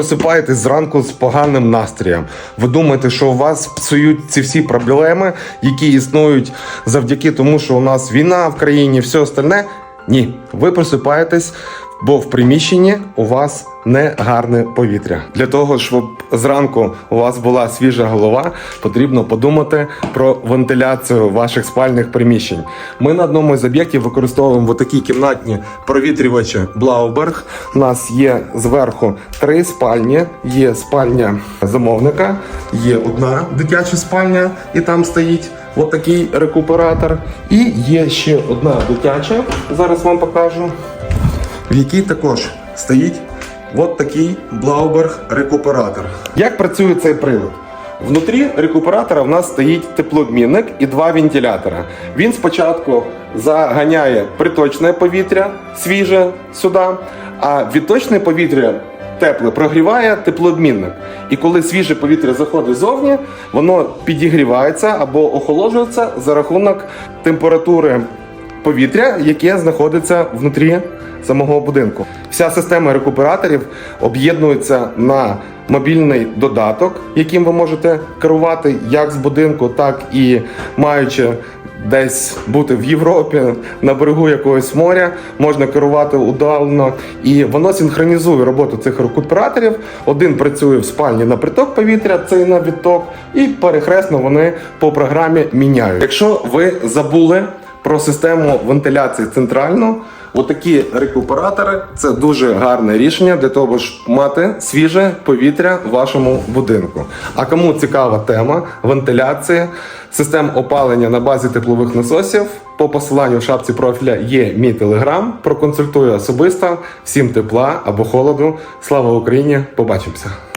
просипаєтесь зранку з поганим настроєм. Ви думаєте, що у вас псують ці всі проблеми, які існують завдяки тому, що у нас війна в країні, все остальне. Ні, ви просипаєтесь, бо в приміщенні у вас не гарне повітря. Для того, щоб зранку у вас була свіжа голова, потрібно подумати про вентиляцію ваших спальних приміщень. Ми на одному з об'єктів використовуємо такі кімнатні провітрювачі Блауберг. У нас є зверху три спальні. Є спальня замовника, є одна дитяча спальня, і там стоїть такий рекуператор. І є ще одна дитяча. Зараз вам покажу в якій також стоїть от такий Блауберг рекуператор. Як працює цей прилад? Внутрі рекуператора в нас стоїть теплообмінник і два вентилятора. Він спочатку заганяє приточне повітря свіже сюди, а відточне повітря тепле прогріває теплообмінник. І коли свіже повітря заходить зовні, воно підігрівається або охолоджується за рахунок температури повітря, яке знаходиться внутрі самого будинку. Вся система рекуператорів об'єднується на мобільний додаток, яким ви можете керувати як з будинку, так і маючи десь бути в Європі на берегу якогось моря, можна керувати удалено, і воно синхронізує роботу цих рекуператорів. Один працює в спальні на приток повітря, цей на відток, і перехресно вони по програмі міняють. Якщо ви забули про систему вентиляції центральну. Отакі рекуператори це дуже гарне рішення для того, щоб мати свіже повітря в вашому будинку. А кому цікава тема вентиляції, систем опалення на базі теплових насосів, по посиланню в шапці профіля є мій телеграм. Проконсультую особисто. Всім тепла або холоду. Слава Україні! Побачимося!